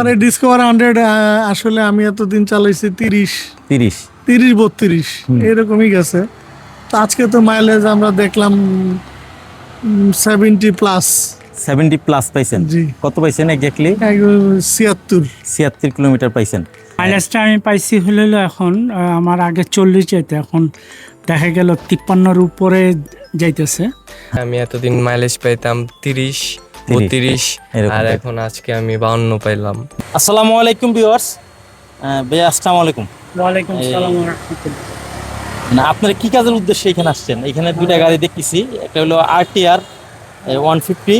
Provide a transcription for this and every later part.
আমার এই discover hundred আসলে আমি এতদিন চালাইছি তিরিশ। তিরিশ। তিরিশ বত্রিশ এরকমই গেছে। তো আজকে তো মাইলেজ আমরা দেখলাম সেভেন্টি প্লাস সেভেন্টি প্লাস পাইছেন? জি। কত পাইছেন এক্স্যাক্টলি ছিয়াত্তর। ছিয়াত্তর কিলোমিটার পাইছেন। মাইলেজটা আমি পাইছি হলো এখন আমার আগে চল্লিশ যেতে এখন দেখা গেল তিপ্পান্নর উপরে যাইতেছে। আমি এতদিন মাইলেজ পাইতাম তিরিশ বত্রিশ আর এখন আজকে আমি বাউন্ন পাইলাম। আসসালামু আলাইকুম ভিউয়ার্স। ভাইয়া আসসালামু আলাইকুম। ওয়ালাইকুম রাহমাতুল্লাহ। না আপনারা কি কাজের উদ্দেশ্যে এখানে আসছেন? এখানে দুইটা গাড়ি দেখতেছি একটা হলো আরটিআর ওয়ান ফিফটি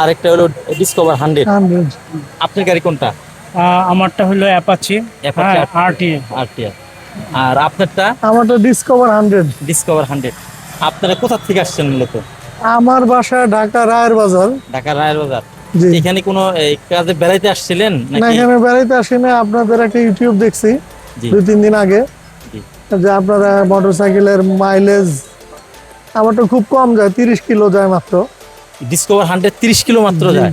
আর একটা হলো ডিসকভার হান্ড্রেড আপনার গাড়ি কোনটা? আহ, আমারটা হলো অ্যাপাচি আরটিআর আর আপনারটা? আমারটা ডিসকভার হান্ড্রেড ডিসকভার হান্ড্রেড আপনারা কোথা থেকে আসছেন মূলত? আমার বাসা ঢাকা রায়ের বাজার। ঢাকা রায়ের বাজার? এখানে কোনো কাজে বেড়াইতে আসছিলেন না এখানে বেড়াইতে আসি না আপনাদের একটা ইউটিউব দেখছি দুই তিন দিন আগে। যে আপনারা মোটরসাইকেলের মাইলেজ আমার তো খুব কম যায় তিরিশ কিলো যায় মাত্র। ডিসকভার হান্ড্রেড তিরিশ কিলো মাত্র যায়?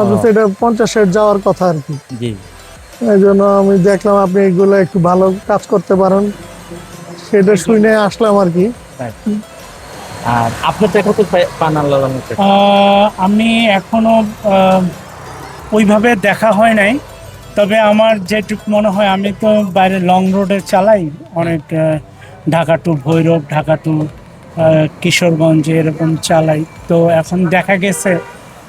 অথচ এটা পঞ্চাশ ষাট যাওয়ার কথা আর কি। এই জন্য আমি দেখলাম আপনি এগুলো একটু ভালো কাজ করতে পারেন। সেটা শুনে আসলাম আর কি। আর কত পাই- পান আল্লাহ আমি এখনও ওইভাবে দেখা হয় নাই। তবে আমার যেটুক মনে হয়, আমি তো বাইরে লং রোডে চালাই। অনেক ঢাকা টু ভৈরব, ঢাকা টু কিশোরগঞ্জ এরকম চালাই। তো এখন দেখা গেছে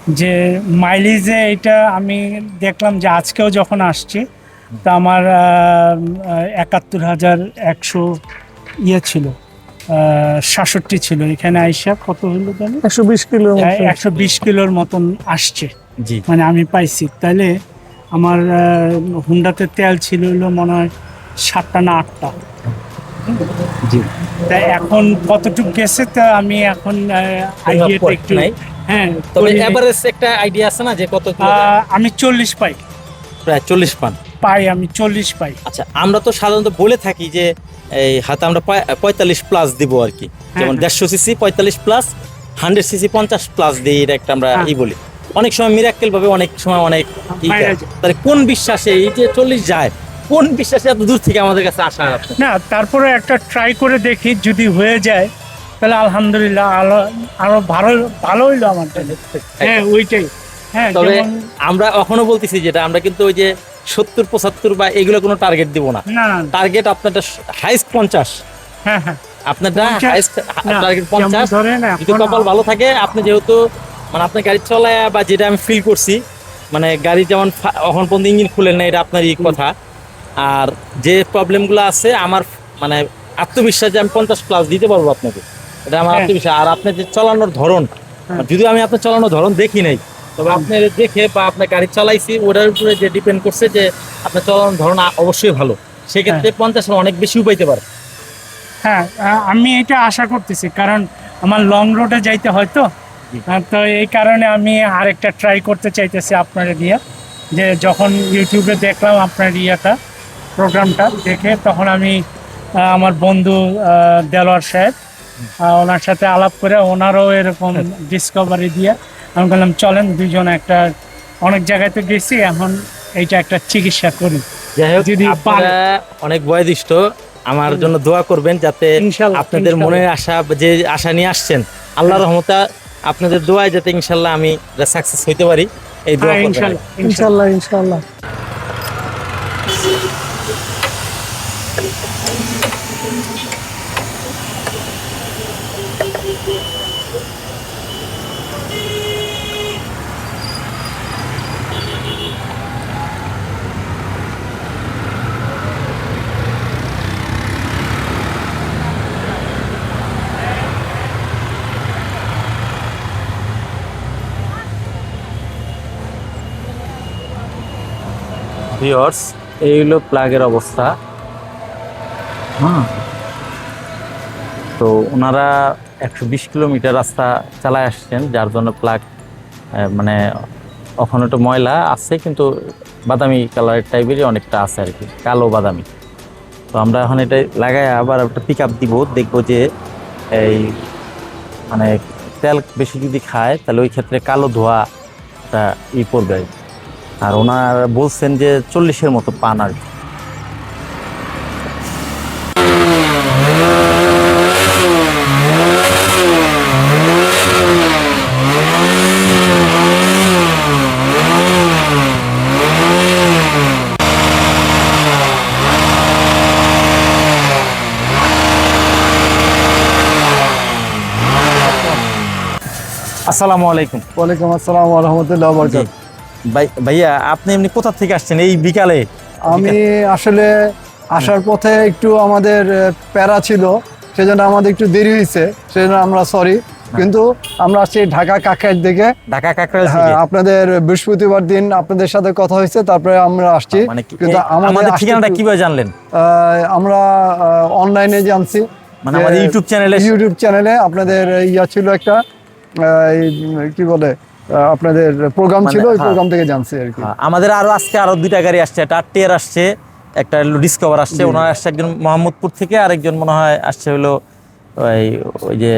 যে মাইলেজে এটা আমি দেখলাম যে আজকেও যখন আসছি, তা আমার একাত্তর হাজার একশো ইয়ে ছিল। সাতষট্টি ছিল। এখানে আইসা কত হলো জানি? একশো বিশ কিলো একশো বিশ কিলোর মতন আসছে। জি। মানে আমি পাইছি। তাহলে আমার হুন্ডাতে তেল ছিল হলো মনে হয় সাতটা না আটটা। জি। তা এখন কতটুকু গেছে তা আমি এখন আইডিয়াটা একটু নাই। হ্যাঁ তবে এভারেজ একটা আইডিয়া আছে না যে কত আমি চল্লিশ পাই। প্রায় চল্লিশ পান। পাই আমি চল্লিশ পাই। আচ্ছা আমরা তো সাধারণত বলে থাকি যে এই হাতে আমরা পঁয়তাল্লিশ প্লাস দিব আর কি যেমন হ্যাঁ। দেড়শো সিসি পঁয়তাল্লিশ প্লাস হান্ড্রেড সিসি পঞ্চাশ প্লাস দিয়ে এটা একটা আমরা হ্যাঁ। ই বলি অনেক সময় মিরাক্কেল ভাবে অনেক সময় অনেক। তাহলে কোন বিশ্বাসে এই যে চল্লিশ যায় কোন বিশ্বাসে এত দূর থেকে আমাদের কাছে আসা? না তারপরে একটা ট্রাই করে দেখি যদি হয়ে যায় তাহলে আলহামদুলিল্লাহ আরও আরও ভালো ভালো হইল আমার হ্যাঁ ওইটাই হ্যাঁ তবে আমরা এখনও বলতেছি যেটা আমরা কিন্তু ওই যে সত্তর পঁচাত্তর বা এগুলো কোনো টার্গেট দিব না। টার্গেট আপনারটা হাইস্ট পঞ্চাশ। হ্যাঁ হ্যাঁ। আপনারটা হাইস্ট টার্গেট পঞ্চাশ। যদি কপাল ভালো থাকে আপনি যেহেতু মানে আপনার গাড়ি চলায় বা যেটা আমি ফিল করছি মানে গাড়ি যেমন এখন পর্যন্ত ইঞ্জিন খুলেন না এটা আপনারই কথা। আর যে প্রবলেমগুলো আছে আমার মানে আত্মবিশ্বাস যে আমি পঞ্চাশ প্লাস দিতে পারব আপনাকে। এটা আমার হ্যাঁ। আত্মবিশ্বাস। আর আপনার যে চালানোর ধরন। যদিও আমি আপনার চালানোর ধরন দেখি নাই তবে আপনি দেখে বা আপনার গাড়ি চালাইছি ওটার উপরে যে ডিপেন্ড করছে যে আপনার চালানোর ধরন অবশ্যই ভালো। সেক্ষেত্রে পঞ্চাশের অনেক বেশি পাইতে পারে। হ্যাঁ আমি এটা আশা করতেছি কারণ আমার লং রোডে যাইতে হয় তো। এই কারণে আমি আরেকটা ট্রাই করতে চাইতেছি আপনার দিয়ে যে যখন ইউটিউবে দেখলাম আপনার ইয়েটা প্রোগ্রামটা দেখে তখন আমি আমার বন্ধু দেলোয়ার সাহেব ওনার সাথে আলাপ করে ওনারও এরকম ডিসকভারি দিয়ে আমি বললাম চলেন দুজন একটা অনেক জায়গায় তো গেছি এখন এইটা একটা চিকিৎসা করি। যাই হোক যদি আপনারা অনেক বয়োদিষ্ট আমার জন্য দোয়া করবেন যাতে আপনাদের। মনের আশা যে আশা নিয়ে আসছেন আল্লাহ রহমতা আপনাদের দোয়ায় যাতে ইনশাল্লাহ আমি সাকসেস হইতে পারি এই দোয়া হ্যাঁ ইনশাল্লাহ। ইনশাল্লাহ ইনশাল্লাহ। ভিওর্স এই হলো প্লাগের অবস্থা হ্যাঁ তো ওনারা একশো বিশ কিলোমিটার রাস্তা চালায় আসছেন, যার জন্য প্লাগ মানে ওখানে একটু ময়লা আছে, কিন্তু বাদামি কালারের টাইপেরই অনেকটা আছে আর কি, কালো বাদামি তো আমরা এখন এটা লাগাই, আবার একটা পিক আপ দিব, দেখব যে এই মানে তেল বেশি যদি খায়, তাহলে ওই ক্ষেত্রে কালো ধোয়া ই পড়বে আর কি। আর ওনার বলছেন যে চল্লিশের মতো পান আর কি। আসসালামু আলাইকুম ওয়ালাইকুম আসসালাম রহমতুল্লাহ জি। ভাই- ভাইয়া আপনি এমনি কোথা থেকে আসছেন? এই বিকালে? আমি আসলে আসার পথে একটু আমাদের প্যারা ছিল সেজন্য আমাদের একটু দেরি হয়েছে সেজন্য আমরা সরি কিন্তু আমরা আসছি ঢাকা কাকের দিকে। ঢাকা কাকড়া হ্যাঁ আপনাদের বৃহস্পতিবার দিন আপনাদের সাথে কথা হয়েছে তারপরে আমরা আসছি। মানে কিন্তু আমাদের ঠিকানাটা কীভাবে জানলেন? আমরা অনলাইনে জানছি মানে আমাদের ইউটিউব চ্যানেলে ইউটিউব চ্যানেলে আপনাদের ইয়া ছিল একটা কি বলে? আপনাদের প্রোগ্রাম মানে, ছিল ওই হ্যাঁ। প্রোগ্রাম থেকে জানছি আর কি। আমাদের আরও আজকে আরও দুইটা গাড়ি আসছে একটা টিয়ার আসছে একটা ডিসকভার আসছে ওনার আসছে একজন মোহাম্মদপুর থেকে আরেকজন মনে হয় আসছে হলো ওই ওই যে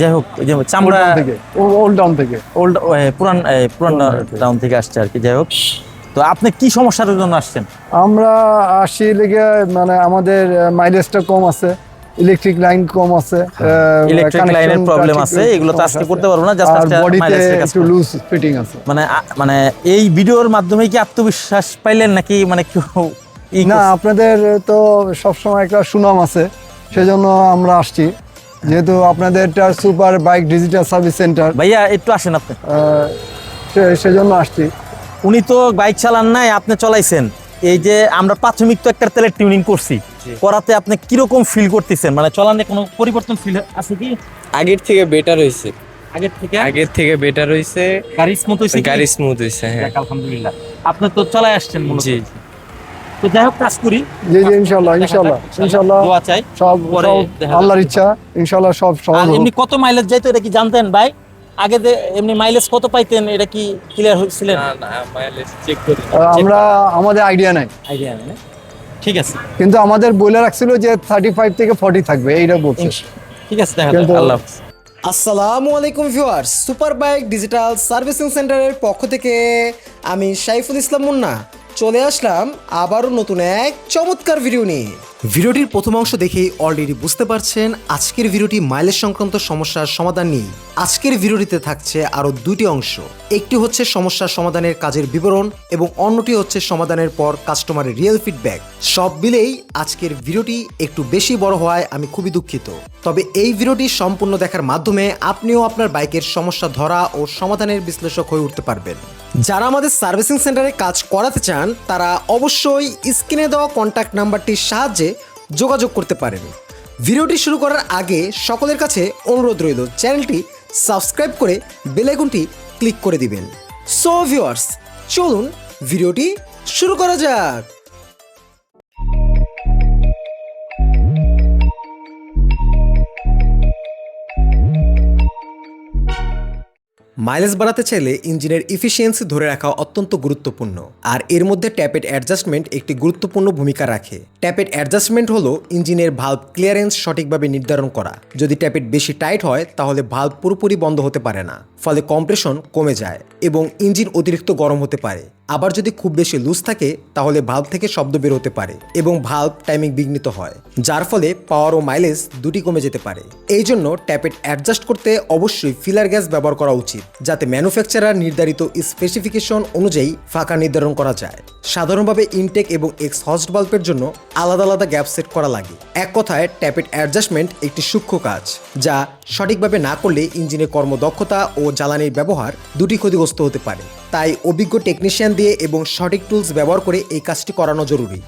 যাই হোক ওই যে চামড়া থেকে ওল্ড টাউন থেকে। ওল্ড পুরান পুরান টাউন থেকে। আসছে আর কি যাই হোক। তো আপনি কি সমস্যার জন্য আসছেন? আমরা আসি লেগে মানে আমাদের মাইলেজটা কম আছে। ইলেকট্রিক লাইন কম আছে ইলেকট্রিক লাইনের প্রবলেম আছে এগুলো তো আজকে করতে পারব না জাস্ট আজকে বডিতে একটু লুজ ফিটিং আছে। মানে মানে এই ভিডিওর মাধ্যমে কি আত্মবিশ্বাস পাইলেন নাকি মানে কেউ না আপনাদের তো সবসময় একটা সুনাম আছে সেজন্য আমরা আসছি। যেহেতু আপনাদের super bike digital service centre ভাইয়া একটু আসেন আপনি। সেজন্য আসছি। উনি তো বাইক চালান নাই আপনি চলাইছেন। এই যে আমরা প্রাথমিক তো একটা তেলের টিউনিং করছি করাতে আপনি কীরকম ফিল করতেছেন? মানে চলানে কোনো পরিবর্তন ফিল আছে কি? আগের থেকে বেটার হয়েছে। আগের থেকে? আগের থেকে বেটার হয়েছে। গাড়ি স্মুথ হয়েছে গাড়ি স্মুথ হয়েছে হ্যাঁ। আলহামদুলিল্লাহ। আপনি তো চলাই আসছেন মূলত। জি। তো যাই হোক কাজ করি। জি জি ইনশাল্লাহ ইনশাল্লাহ ইনশাল্লাহ দোয়া চাই। সব আল্লাহর ইচ্ছা ইনশাল্লাহ সব সহজ এমনি কত মাইলেজ যাইতো এটা কি জানতেন ভাই? আগে যে এমনি মাইলেজ কত পাইতেন এটা কি ক্লিয়ার হয়েছিলেন? না না মাইলেজ চেক করি আমরা আমাদের আইডিয়া নাই। আইডিয়া নেই? ঠিক আছে। কিন্তু আমাদের বলে রাখছিল যে থার্টি ফাইভ থেকে ফর্টি থাকবে এইটা বলছে। ঠিক আছে দেখা যাবে আল্লাহ আসসালামু আলাইকুম viewers super bike digital servicing সেন্টারের পক্ষ থেকে আমি সাইফুল ইসলাম মুন্না চলে আসলাম আবারও নতুন এক চমৎকার ভিডিও নিয়ে। ভিডিওটির প্রথম অংশ দেখেই অলরেডি বুঝতে পারছেন আজকের ভিডিওটি মাইলেজ সংক্রান্ত সমস্যার সমাধান নিয়ে আজকের ভিডিওটিতে থাকছে আরও দুটি অংশ। একটি হচ্ছে সমস্যার সমাধানের কাজের বিবরণ এবং অন্যটি হচ্ছে সমাধানের পর কাস্টমারের রিয়েল ফিডব্যাক সব মিলেই আজকের ভিডিওটি একটু বেশি বড় হওয়ায় আমি খুবই দুঃখিত। তবে এই ভিডিওটি সম্পূর্ণ দেখার মাধ্যমে আপনিও আপনার বাইকের সমস্যা ধরা ও সমাধানের বিশ্লেষক হয়ে উঠতে পারবেন। যারা আমাদের সার্ভিসিং সেন্টারে কাজ করাতে চান, তারা অবশ্যই স্ক্রিনে দেওয়া কন্ট্যাক্ট নাম্বারটির সাহায্যে যোগাযোগ করতে পারেন। ভিডিওটি শুরু করার আগে সকলের কাছে অনুরোধ রইল, চ্যানেলটি সাবস্ক্রাইব করে বেলাইকনটি ক্লিক করে দিবেন। সো ভিউয়ার্স চলুন ভিডিওটি শুরু করা যাক। মাইলেজ বাড়াতে চাইলে ইঞ্জিনের ইফিসিয়েন্সি ধরে রাখা অত্যন্ত গুরুত্বপূর্ণ। আর এর মধ্যে ট্যাপেড অ্যাডজাস্টমেন্ট একটি গুরুত্বপূর্ণ ভূমিকা রাখে। ট্যাপেড অ্যাডজাস্টমেন্ট হলো ইঞ্জিনের ভাল্ব ক্লিয়ারেন্স সঠিকভাবে নির্ধারণ করা। যদি ট্যাপেড বেশি টাইট হয়, তাহলে ভাল্ব পুরোপুরি বন্ধ হতে পারে না। ফলে কম্প্রেশন কমে যায় এবং ইঞ্জিন অতিরিক্ত গরম হতে পারে। আবার যদি খুব বেশি লুজ থাকে, তাহলে ভাল্ব থেকে শব্দ বের হতে পারে এবং ভাল্ব টাইমিং বিঘ্নিত হয়, যার ফলে পাওয়ার ও মাইলেজ দুটি কমে যেতে পারে। এই জন্য ট্যাপেট অ্যাডজাস্ট করতে অবশ্যই ফিলার গ্যাস ব্যবহার করা উচিত, যাতে ম্যানুফ্যাকচারার নির্ধারিত স্পেসিফিকেশন অনুযায়ী ফাঁকা নির্ধারণ করা যায়। সাধারণভাবে ইনটেক এবং এক্স হস্ট বাল্বের জন্য আলাদা আলাদা গ্যাপ সেট করা লাগে। এক কথায় ট্যাপেট অ্যাডজাস্টমেন্ট একটি সূক্ষ্ম কাজ, যা সঠিকভাবে না করলে ইঞ্জিনের কর্মদক্ষতা ও জ্বালানির ব্যবহার দুটি ক্ষতিগ্রস্ত হতে পারে। তাই অভিজ্ঞ টেকনিশিয়ান দিয়ে এবং সঠিক টুলস ব্যবহার করে এই কাজটি করানো জরুরি।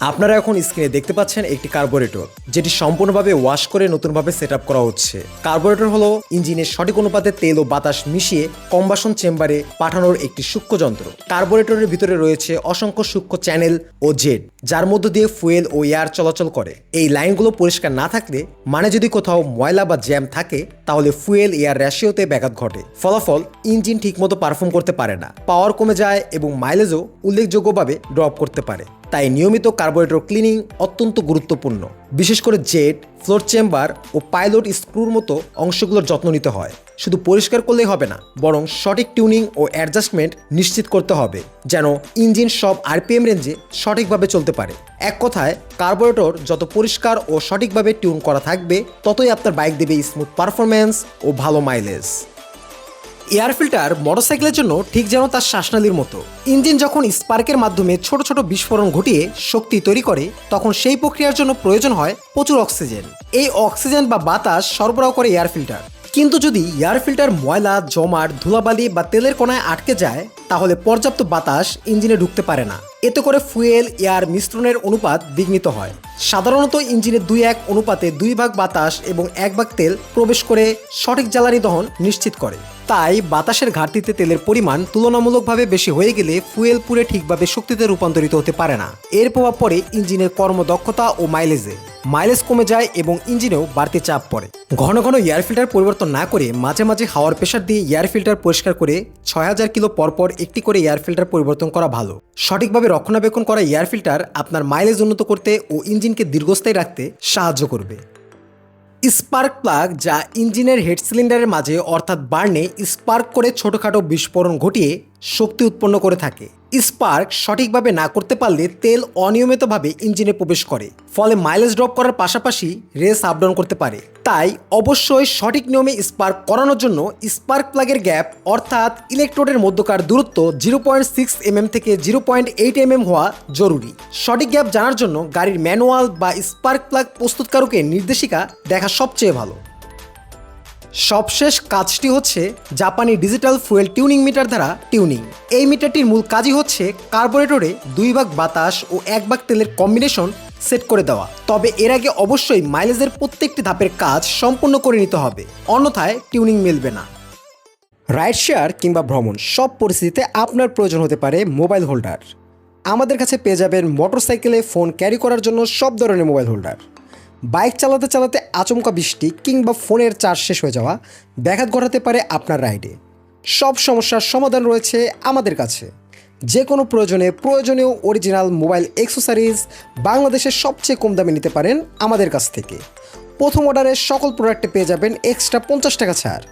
আপনারা এখন স্ক্রিনে দেখতে পাচ্ছেন একটি কার্বোরেটর যেটি সম্পূর্ণভাবে ওয়াশ করে নতুনভাবে সেট করা হচ্ছে। কার্বোরেটর হলো ইঞ্জিনের সঠিক অনুপাতে তেল ও বাতাস মিশিয়ে কম্বাসন চেম্বারে পাঠানোর একটি সূক্ষ্ম যন্ত্র। কার্বোরেটরের ভিতরে রয়েছে অসংখ্য সূক্ষ্ম চ্যানেল ও জেড যার মধ্য দিয়ে ফুয়েল ও এয়ার চলাচল করে। এই লাইনগুলো পরিষ্কার না থাকলে মানে যদি কোথাও ময়লা বা জ্যাম থাকে, তাহলে ফুয়েল এয়ার রেশিওতে ব্যাঘাত ঘটে। ফলাফল, ইঞ্জিন ঠিকমতো পারফর্ম করতে পারে না। পাওয়ার কমে যায় এবং মাইলেজও উল্লেখযোগ্যভাবে ড্রপ করতে পারে। তাই নিয়মিত কার্বোরেটর ক্লিনিং অত্যন্ত গুরুত্বপূর্ণ। বিশেষ করে জেট, ফ্লোর চেম্বার ও পাইলট স্ক্রুর মতো অংশগুলোর যত্ন নিতে হয়। শুধু পরিষ্কার করলেই হবে না, বরং সঠিক টিউনিং ও অ্যাডজাস্টমেন্ট নিশ্চিত করতে হবে, যেন ইঞ্জিন সব আরপিএম রেঞ্জে সঠিকভাবে চলতে পারে। এক কথায়, কার্বোরেটর যত পরিষ্কার ও সঠিকভাবে টিউন করা থাকবে, ততই আপনার বাইক দেবে স্মুথ পারফরমেন্স ও ভালো মাইলেজ এয়ার ফিল্টার মোটরসাইকেলের জন্য ঠিক যেন তার শ্বাসনালীর মতো। ইঞ্জিন যখন স্পার্কের মাধ্যমে ছোট ছোট বিস্ফোরণ ঘটিয়ে শক্তি তৈরি করে, তখন সেই প্রক্রিয়ার জন্য প্রয়োজন হয় প্রচুর অক্সিজেন। এই অক্সিজেন বা বাতাস সরবরাহ করে এয়ার ফিল্টার। কিন্তু যদি এয়ার ফিল্টার ময়লা, জমাট, ধুলাবালি বা তেলের কোনায় আটকে যায়, তাহলে পর্যাপ্ত বাতাস ইঞ্জিনে ঢুকতে পারে না। এতে করে ফুয়েল, এয়ার মিশ্রণের অনুপাত বিঘ্নিত হয়। সাধারণত ইঞ্জিনে দুই এক অনুপাতে দুই ভাগ বাতাস এবং এক ভাগ তেল প্রবেশ করে সঠিক জ্বালানি দহন নিশ্চিত করে। তাই বাতাসের ঘাটতিতে তেলের পরিমাণ তুলনামূলকভাবে বেশি হয়ে গেলে ফুয়েল পুরে ঠিকভাবে শক্তিতে রূপান্তরিত হতে পারে না। এর প্রভাব পড়ে ইঞ্জিনের কর্মদক্ষতা ও মাইলেজে। মাইলেজ কমে যায় এবং ইঞ্জিনেও বাড়তি চাপ পড়ে। ঘন ঘন এয়ার ফিল্টার পরিবর্তন না করে মাঝে মাঝে হাওয়ার প্রেশার দিয়ে এয়ার ফিল্টার পরিষ্কার করে ছয় হাজার কিলো পরপর একটি করে এয়ার ফিল্টার পরিবর্তন করা ভালো। সঠিকভাবে রক্ষণাবেক্ষণ করা এয়ার ফিল্টার আপনার মাইলেজ উন্নত করতে ও ইঞ্জিনকে দীর্ঘস্থায়ী রাখতে সাহায্য করবে। স্পার্ক প্লাগ যা ইঞ্জিনের হেড সিলিন্ডারের মাঝে অর্থাৎ বার্নে স্পার্ক করে ছোটোখাটো বিস্ফোরণ ঘটিয়ে শক্তি উৎপন্ন করে থাকে। স্পার্ক সঠিকভাবে না করতে পারলে তেল অনিয়মিতভাবে ইঞ্জিনে প্রবেশ করে, ফলে মাইলেজ ড্রপ করার পাশাপাশি রেস আপ ডাউন করতে পারে। তাই অবশ্যই সঠিক নিয়মে স্পার্ক করানোর জন্য স্পার্ক প্লাগের গ্যাপ, অর্থাৎ ইলেকট্রোডের মধ্যকার দূরত্ব জিরো পয়েন্ট সিক্স এমএম থেকে জিরো পয়েন্ট এইট এমএম হওয়া জরুরি। সঠিক গ্যাপ জানার জন্য গাড়ির ম্যানুয়াল বা স্পার্ক প্লাগ প্রস্তুতকারকের নির্দেশিকা দেখা সবচেয়ে ভালো। সবশেষ কাজটি হচ্ছে জাপানি ডিজিটাল ফুয়েল টিউনিং মিটার দ্বারা টিউনিং। এই মিটারটির মূল কাজই হচ্ছে কার্বোরেটরে দুই ভাগ বাতাস ও এক ভাগ তেলের কম্বিনেশন সেট করে দেওয়া। তবে এর আগে অবশ্যই মাইলেজের প্রত্যেকটি ধাপের কাজ সম্পূর্ণ করে নিতে হবে, অন্যথায় টিউনিং মিলবে না। রাইড শেয়ার কিংবা ভ্রমণ, সব পরিস্থিতিতে আপনার প্রয়োজন হতে পারে মোবাইল হোল্ডার। আমাদের কাছে পেয়ে যাবেন মোটরসাইকেলে ফোন ক্যারি করার জন্য সব ধরনের মোবাইল হোল্ডার। বাইক চালাতে চালাতে আচমকা বৃষ্টি কিংবা ফোনের চার্জ শেষ হয়ে যাওয়া ব্যাঘাত ঘটাতে পারে আপনার রাইডে। সব সমস্যার সমাধান রয়েছে আমাদের কাছে। যে কোনো প্রয়োজনে প্রয়োজনীয় অরিজিনাল মোবাইল এক্সেসারিজ বাংলাদেশের সবচেয়ে কম দামে নিতে পারেন আমাদের কাছ থেকে। প্রথম অর্ডারে সকল প্রোডাক্টে পেয়ে যাবেন এক্সট্রা পঞ্চাশ টাকা ছাড়।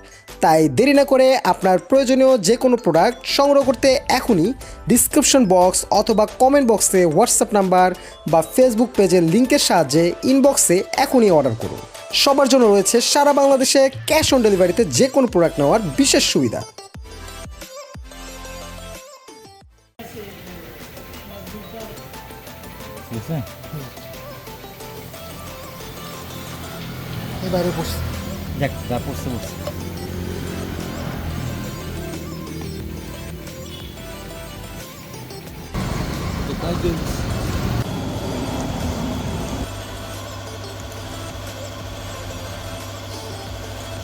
তাই দেরি না করে আপনার প্রয়োজনীয় যে কোনো প্রোডাক্ট সংগ্রহ করতে এখনই ডিসক্রিপশন বক্স অথবা কমেন্ট বক্সে হোয়াটসঅ্যাপ নাম্বার বা ফেসবুক পেজের লিঙ্কের সাহায্যে ইনবক্সে এখনই অর্ডার করুন। সবার জন্য রয়েছে সারা বাংলাদেশে ক্যাশ অন ডেলিভারিতে যে কোনো প্রোডাক্ট নেওয়ার বিশেষ সুবিধা। যাক যা পড়ছে পড়ছে।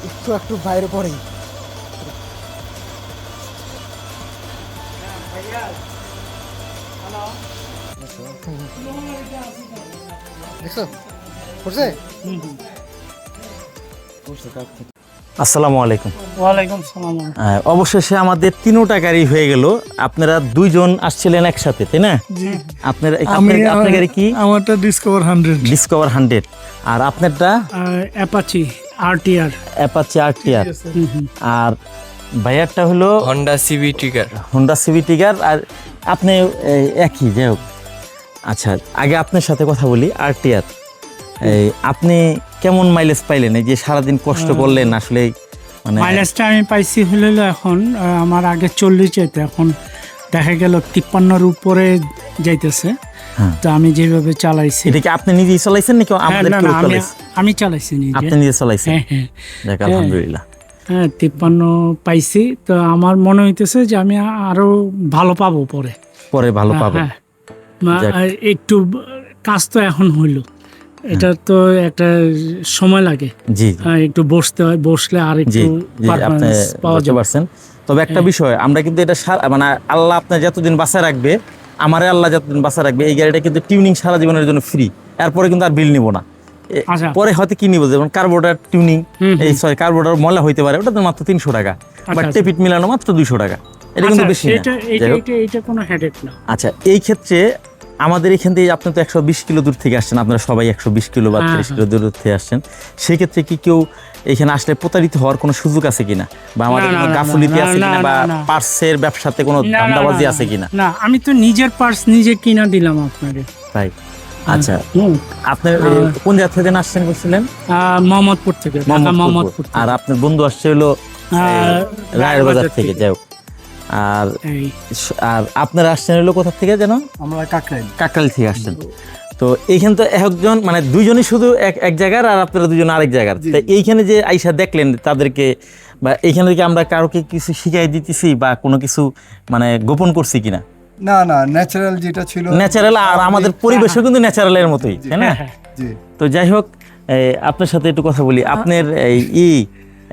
একটু একটু বাইরে পড়েই দেখছ? পড়ছে? আসসালামু আলাইকুম। ওয়ালাইকুম সালাম। অবশেষে আমাদের তিনোটা গাড়ি হয়ে গেল। আপনারা দুইজন আসছিলেন একসাথে তাই না? জি। আপনার আপনার- গাড়ি কি? আমারটা ডিসকভার হান্ড্রেড ডিসকভার হান্ড্রেড আর আপনারটা? অ্যাপাচি আরটিআর অ্যাপাচি আরটিআর আর ভাইয়ারটা হলো Honda CB Trigger Honda CV Trigger আর আপনি এই, একই যাই হোক। আচ্ছা আগে আপনার সাথে কথা বলি আরটিআর এই আপনি কেমন মাইলেজ পাইলেন? এই যে সারাদিন কষ্ট করলেন আসলে মানে মাইলেজটা আমি পাইছি হলো এখন আমার আগে চল্লিশ যেতে এখন দেখা গেল তিপ্পান্নর উপরে যাইতেছে। হ্যাঁ। তো আমি যেভাবে চালাইছি। এটা কি আপনি নিজেই চলাইছেন নাকি হ্যাঁ, আমাদের কেউ না আমি চলাইছে? চালাইছি নিজে। আপনি নিজে চলাইছেন? হ্যাঁ হ্যাঁ। যাক হ্যাঁ। আলহামদুলিল্লাহ। হ্যাঁ তিপ্পান্ন পাইছি। তো আমার মনে হইতেছে যে আমি আরও ভালো পাবো পরে। পরে ভালো হ্যাঁ। আর একটু কাজ তো এখন হইল। এটা তো একটা সময় লাগে। জি হ্যাঁ, একটু বসতে হয় বসলে আর একটু জি পাওয়া যাবে। পারছেন। তবে একটা বিষয় আমরা কিন্তু এটা মানে আল্লাহ আপনার যতদিন বাঁচায় রাখবে আমারে আল্লাহ যতদিন বাঁচায় রাখবে এই গাড়িটা কিন্তু টিউনিং সারা জীবনের জন্য ফ্রি এরপরে কিন্তু আর বিল নিব না। আচ্ছা। পরে হয়তো কি নিব? যেমন কার্বোটার টিউনিং এই সরি কার্বোটার ময়লা হইতে পারে ওটা তো মাত্র তিনশো টাকা। বাট আচ্ছা। টেপিট মিলানো মাত্র দুইশো টাকা। এটা কিন্তু আচ্ছা, বেশি আচ্ছা এই ক্ষেত্রে আমাদের এখান থেকে আপনি তো একশো বিশ কিলো দূর থেকে আসছেন আপনারা সবাই একশো বিশ কিলো বা হ্যাঁ, তিরিশ কিলো দূর থেকে আসছেন। সেক্ষেত্রে কি কেউ এখানে আসলে প্রতারিত হওয়ার কোনো সুযোগ আছে কিনা? বা আমাদের কোনো গাফুলিতি আছে কিনা? বা। পার্সের ব্যবসাতে কোনো ধান্দাবাজি আছে কিনা? না আমি তো নিজের পার্স নিজে কিনা দিলাম আপনাকে। তাই? আচ্ছা। হুম। আপনার কোন জায়গা থেকে আসছেন বলছিলেন? মোহাম্মদপুর থেকে মোহাম্মদপুর। আর আপনার বন্ধু আসছে হলো রায়ের বাজার থেকে। যাই হোক। আর আর আপনারা আসছেন হলো কোথা থেকে যেন? আমরা কাকরাইল। কাকরাইল থেকে আসছেন। তো এইখানে তো একজন মানে দুইজনই শুধু এক এক জায়গার আর আপনারা দুজন আরেক জায়গার। জি। তা এইখানে যে আইসা দেখলেন তাদেরকে বা এইখানে থেকে আমরা কারোকে কিছু শিখাই দিতেছি বা কোনো কিছু মানে গোপন করছি কিনা? না না ন্যাচারাল যেটা ছিল ন্যাচারাল আর আমাদের পরিবেশও কিন্তু ন্যাচারালের মতোই তাই না? হ্যাঁ, তো যাই হোক আপনার সাথে একটু কথা বলি। আপনার এই ই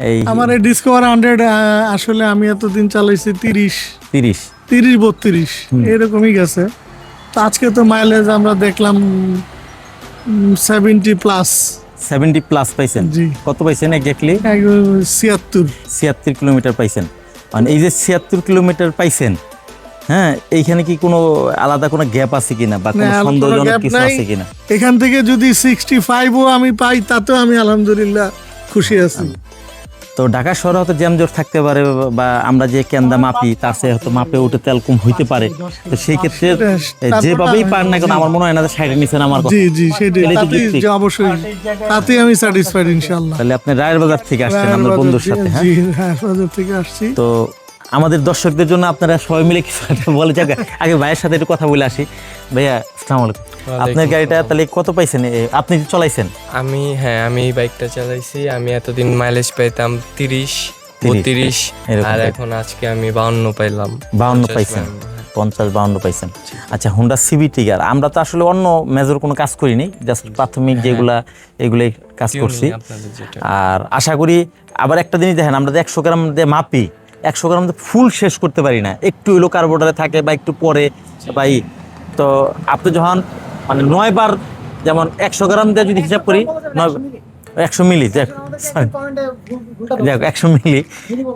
এই আমার এই ডিসকভার হান্ড্রেড আসলে আমি এতদিন চালাইছি তিরিশ। তিরিশ। তিরিশ বত্রিশ এরকমই গেছে। তো আজকে তো মাইলেজ আমরা দেখলাম সেভেন্টি প্লাস সেভেন্টি প্লাস পাইছেন? কত পাইছেন এক্স্যাক্টলি ছিয়াত্তর। ছিয়াত্তর কিলোমিটার পাইছেন। মানে এই যে ছিয়াত্তর কিলোমিটার পাইছেন হ্যাঁ এইখানে কি কোনো আলাদা কোনো গ্যাপ আছে কিনা বা কোনো সন্দেহজনক কিছু আছে কিনা? এখান থেকে যদি সিক্সটি ফাইভও আমি পাই তাতেও আমি আলহামদুলিল্লাহ খুশি আছি। তো ঢাকা শহরে হয়তো জ্যামজট থাকতে পারে বা আমরা যে কেন্দা মাপি তার সে হয়তো মাপে উঠে তেল কম হইতে পারে। তো সেই ক্ষেত্রে যেভাবেই পার না কেন আমার মনে হয় না যে সাইডে নিছেন আমার কথা। জি জি সেটাই। অবশ্যই তাতেই আমি স্যাটিসফাইড ইনশাল্লাহ তাহলে আপনি রায়ের বাজার থেকে আসছেন আপনার বন্ধুর সাথে হ্যাঁ? জি হ্যাঁ বাজার থেকে আসছি। তো আমাদের দর্শকদের জন্য আপনারা সবাই মিলে কিছু একটা বলে যাক। আগে ভাইয়ের সাথে একটু কথা বলে আসি। ভাইয়া আসসালামু আলাইকুম। আপনার গাড়িটা তাহলে কত পাইছেন? আপনি চলাইছেন? আমি হ্যাঁ আমি এই বাইকটা চালাইছি। আমি এতদিন মাইলেজ পাইতাম তিরিশ 30, বত্রিশ এরকম আর এখন আজকে আমি বাউন্ন পাইলাম 52 পাইছেন বাউন্ন, হ্যাঁ। পঞ্চাশ বাউন্ন পাইছেন। আচ্ছা হুন্ডা সিবি টিগার আমরা তো আসলে অন্য মেজর কোনো কাজ করিনি জাস্ট প্রাথমিক যেগুলা এগুলোই কাজ করছি। আর আশা করি আবার একটা জিনিস দেখেন আমরা যে একশো গ্রাম দিয়ে মাপি একশো গ্রাম ফুল শেষ করতে পারি না। একটু এলো কার্বোটারে থাকে বা একটু পরে বা তো আপনি যখন মানে নয় বার যেমন একশো গ্রাম দিয়ে যদি হিসাব করি নয় একশো মিলি দেখ। যাক একশো মিলি।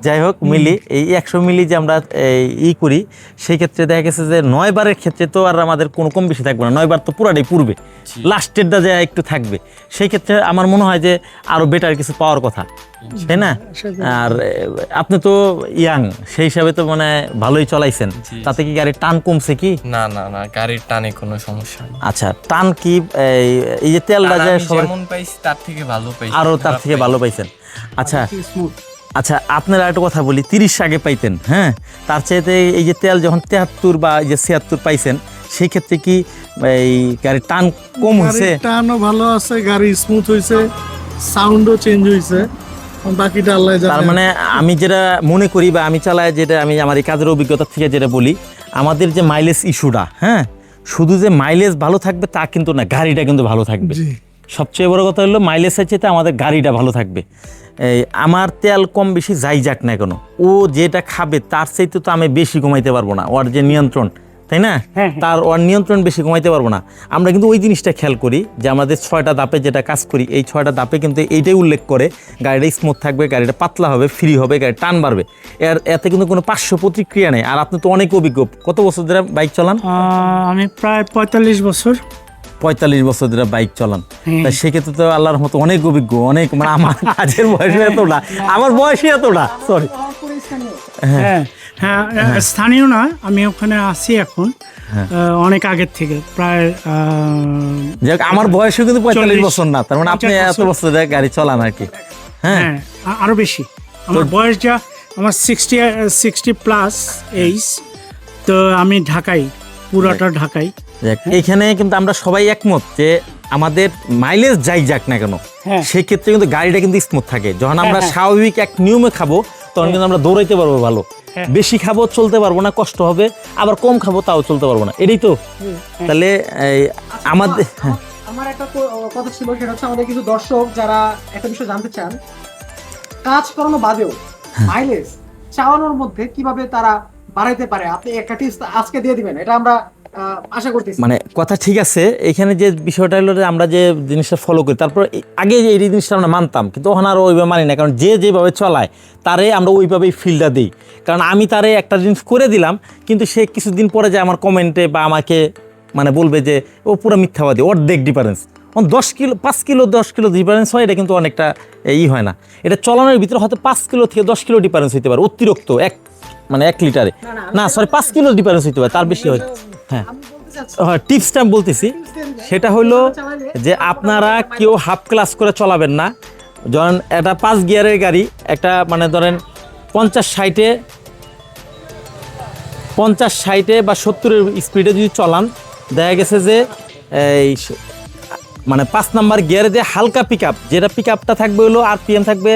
যাই হোক মিলি এই একশো মিলি যে আমরা এই, ই করি সেই ক্ষেত্রে দেখা গেছে যে নয় বারের ক্ষেত্রে তো আর আমাদের কোনো কম বেশি থাকবে না। নয় বার তো পুরাটাই পূর্বে। লাস্টেরটা যে একটু থাকবে। সেই ক্ষেত্রে আমার মনে হয় যে আরও বেটার কিছু পাওয়ার কথা। তাই না? আর আপনি তো ইয়াং সেই হিসাবে তো মানে ভালোই চলাইছেন। তাতে কি গাড়ির টান কমছে কি? না না না গাড়ির টানে কোনো সমস্যা আচ্ছা টান কি এই যে তেলটা যে যেমন পাইছি তার থেকে ভালো পাইছি। আরও তার থেকে ভালো পাইছেন। আচ্ছা আচ্ছা আপনারা একটা কথা বলি তিরিশ আগে পাইতেন হ্যাঁ? তার চাইতে এই যে তেল যখন তেহাত্তর বা এই যে ছিয়াত্তর পাইছেন সেই ক্ষেত্রে কি এই গাড়ির টান কম হয়েছে টানও ভালো আছে গাড়ি স্মুথ হয়েছে সাউন্ডও চেঞ্জ হয়েছে বাকিটা আল্লাহ তার মানে আমি যেটা মনে করি বা আমি চালাই যেটা আমি আমার এই কাজের অভিজ্ঞতা থেকে যেটা বলি আমাদের যে মাইলেজ ইস্যুটা হ্যাঁ? শুধু যে মাইলেজ ভালো থাকবে তা কিন্তু না গাড়িটা কিন্তু ভালো থাকবে। সবচেয়ে বড় কথা হলো মাইলেজের চাইতে আমাদের গাড়িটা ভালো থাকবে। এই আমার তেল কম বেশি যাই যাক না কেন ও যেটা খাবে তার চাইতে তো আমি বেশি কমাইতে পারব না ওর যে নিয়ন্ত্রণ তাই না? হ্যাঁ। তার ওর নিয়ন্ত্রণ বেশি কমাইতে পারব না। আমরা কিন্তু ওই জিনিসটা খেয়াল করি যে আমাদের ছয়টা দাপে যেটা কাজ করি এই ছয়টা দাপে কিন্তু এইটাই উল্লেখ করে গাড়িটা স্মুথ থাকবে গাড়িটা পাতলা হবে ফ্রি হবে গাড়ি টান বাড়বে। এর এতে কিন্তু কোনো পার্শ্ব প্রতিক্রিয়া নেই। আর আপনি তো অনেক অভিজ্ঞ। কত বছর ধরে বাইক চালান? আমি প্রায় পঁয়তাল্লিশ বছর। পঁয়তাল্লিশ বছর ধরে বাইক চালান। হ্যাঁ। তা সেক্ষেত্রে তো আল্লাহর মতো অনেক অভিজ্ঞ অনেক মানে আমার কাজের বয়স এতটা আমার বয়সই এতটা সরি হ্যাঁ। হ্যাঁ স্থানীয় না আমি ওখানে আছি এখন। হ্যাঁ। অনেক আগের থেকে প্রায় যাক আমার বয়সও কিন্তু পঁয়তাল্লিশ বছর না তার মানে আপনি এত বছর। গাড়ি চালান আর কি। হ্যাঁ। হ্যাঁ আরও বেশি। আমার বয়স যা আমার সিক্সটি সিক্সটি প্লাস এইজ তো আমি ঢাকাই পুরাটা ঢাকাই। যাক, এইখানে কিন্তু আমরা সবাই একমত যে আমাদের মাইলেজ যাই যাক না কেন হ্যাঁ। সেক্ষেত্রে কিন্তু গাড়িটা কিন্তু স্মুথ থাকে। যখন আমরা হ্যাঁ। স্বাভাবিক এক নিয়মে খাব তখন কিন্তু আমরা দৌড়াইতে পারব ভালো। হ্যাঁ। বেশি খাব চলতে পারব না কষ্ট হবে আবার কম খাব তাও চলতে পারব না। এটাই তো। তাহলে আমাদের হ্যাঁ। আমার একটা কথা ছিল সেটা হচ্ছে আমাদের কিছু দর্শক যারা একটা বিষয় জানতে চান কাজ করানো বাদেও মাইলেজ চাওয়ানোর মধ্যে কীভাবে তারা বাড়াইতে পারে? আপনি একটা টিপস আজকে দিয়ে দিবেন এটা আমরা আশা করতেছি। মানে কথা ঠিক আছে এখানে যে বিষয়টা হলো আমরা যে জিনিসটা ফলো করি তারপর আগে যে এই জিনিসটা আমরা মানতাম কিন্তু ওখানে আর ওইভাবে মানি না কারণ যে যেভাবে চলায় তারে আমরা ওইভাবেই ফিল্ডটা দিই। কারণ আমি তারে একটা জিনিস করে দিলাম কিন্তু সে কিছুদিন পরে যে আমার কমেন্টে বা আমাকে মানে বলবে যে ও পুরো মিথ্যাবাদী অর্ধেক ডিফারেন্স দশ কিলো পাঁচ কিলো দশ কিলো ডিফারেন্স হয় এটা কিন্তু অনেকটা ই হয় না। এটা চলানোর ভিতরে হয়তো পাঁচ কিলো থেকে দশ কিলো ডিফারেন্স হতে পারে অতিরিক্ত এক মানে এক লিটারে না সরি পাঁচ কিলো ডিফারেন্স হতে পারে তার বেশি হয় হ্যাঁ। হ্যাঁ টিপসটা আমি বলতেছি। সেটা হলো যে আপনারা কেউ হাফ ক্লাস করে চলাবেন না। ধরেন একটা পাঁচ গিয়ারের গাড়ি একটা মানে ধরেন পঞ্চাশ ষাটে পঞ্চাশ ষাটে বা সত্তরের স্পিডে যদি চলান দেখা গেছে যে এই মানে পাঁচ নাম্বার গিয়ারে দিয়ে হালকা পিক আপ যেটা পিক থাকবে হলো আর পিএম থাকবে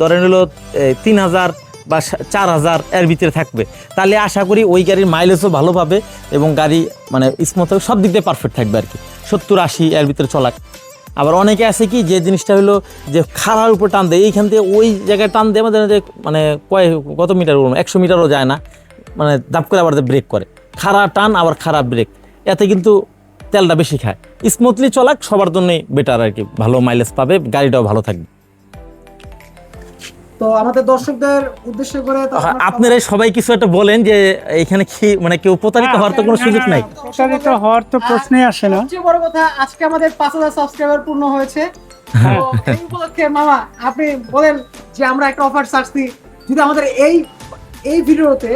ধরেন হলো তিন হাজার বা চার হাজার এর ভিতরে থাকবে। তাহলে আশা করি ওই গাড়ির মাইলেজও ভালো পাবে এবং গাড়ি মানে স্মুথ হবে, সব দিক দিয়ে পারফেক্ট থাকবে আর কি সত্তর, আশি এর ভিতরে চলাক আবার অনেকে আছে কি যে জিনিসটা হলো যে খাড়ার উপর টান দেয়, এইখান থেকে ওই জায়গায় টান দেয় আমাদের মানে কয়, কত মিটার একশো মিটারও যায় না। মানে দাপ করে আবার ব্রেক করে। খাড়া টান, আবার খারাপ ব্রেক এতে কিন্তু তেলটা বেশি খায়। স্মুথলি চলাক, সবার জন্যই বেটার আর কি ভালো মাইলেজ পাবে, গাড়িটাও ভালো থাকবে। তো আমাদের দর্শকদের উদ্দেশ্য করে আমরা আপনারা সবাই কিছু একটা বলেন যে এখানে কি মানে কেউ প্রতারিত হওয়ার তো কোনো সুযোগ নাই। প্রতারিত হওয়ার তো প্রশ্নই আসে না। সবচেয়ে বড় কথা আজকে আমাদের পাঁচ হাজার সাবস্ক্রাইবার পূর্ণ হয়েছে। তো এই উপলক্ষে মামা আপনি বলেন যে আমরা একটা অফার ছাড়ছি যদি আমাদের এই এই ভিডিওতে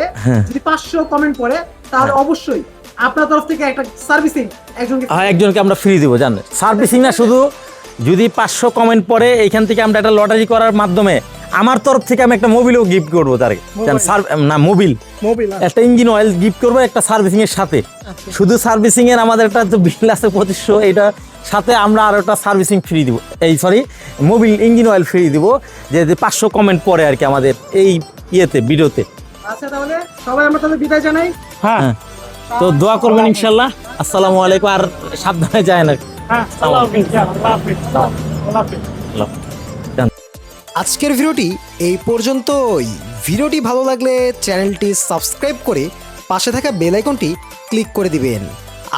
যদি পাঁচশো কমেন্ট করে তাহলে অবশ্যই আপনার তরফ থেকে একটা সার্ভিসিং একজনকে হ্যাঁ একজনকে আমরা ফ্রি দিব জানেন। সার্ভিসিং না শুধু যদি পাঁচশো কমেন্ট পরে এইখান থেকে আমরা একটা লটারি করার মাধ্যমে আমার তরফ থেকে আমি একটা মোবিলও গিফট করব তার না মোবিল মোবিল একটা ইঞ্জিন অয়েল গিফট করব একটা সার্ভিসিং এর সাথে। শুধু সার্ভিসিং এর আমাদের একটা তো বিল আছে পঁচিশশো এটা সাথে আমরা আরও একটা সার্ভিসিং ফ্রি দিব। এই sorry Mobil engine oil free দিব যে পাঁচশো কমেন্ট পরে আর কি আমাদের এই ইয়েতে ভিডিওতে আচ্ছা তাহলে সবাই আমরা তাহলে বিদায় জানাই। হ্যাঁ। হ্যাঁ। তো দোয়া করবেন ইনশাল্লাহ। আসসালামু আলাইকুম আর সাবধানে যায় না। হ্যাঁ আল্লাহ হাফিজ, আল্লাহ হাফিজ, আল্লাহ হাফিজ। আজকের ভিডিওটি এই পর্যন্তই। ভিডিওটি ভালো লাগলে চ্যানেলটি সাবস্ক্রাইব করে পাশে থাকা বেল আইকনটি ক্লিক করে দিবেন।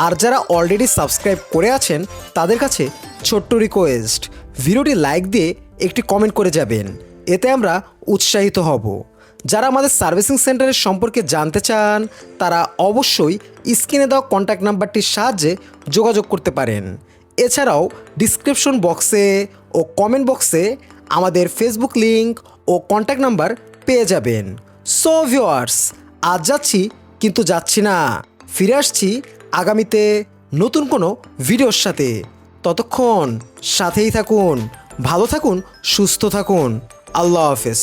আর যারা অলরেডি সাবস্ক্রাইব করে আছেন, তাদের কাছে ছোট্ট রিকোয়েস্ট, ভিডিওটি লাইক দিয়ে একটি কমেন্ট করে যাবেন। এতে আমরা উৎসাহিত হব। যারা আমাদের সার্ভিসিং সেন্টারের সম্পর্কে জানতে চান, তারা অবশ্যই স্ক্রিনে দেওয়া কন্ট্যাক্ট নাম্বারটির সাহায্যে যোগাযোগ করতে পারেন। এছাড়াও ডিসক্রিপশন বক্সে ও কমেন্ট বক্সে আমাদের ফেসবুক লিঙ্ক ও কন্ট্যাক্ট নাম্বার পেয়ে যাবেন। সো ভিওয়ার্স আজ যাচ্ছি, কিন্তু যাচ্ছি না। ফিরে আসছি আগামীতে নতুন কোনো ভিডিওর সাথে। ততক্ষণ সাথেই থাকুন, ভালো থাকুন, সুস্থ থাকুন। আল্লাহ হাফেজ।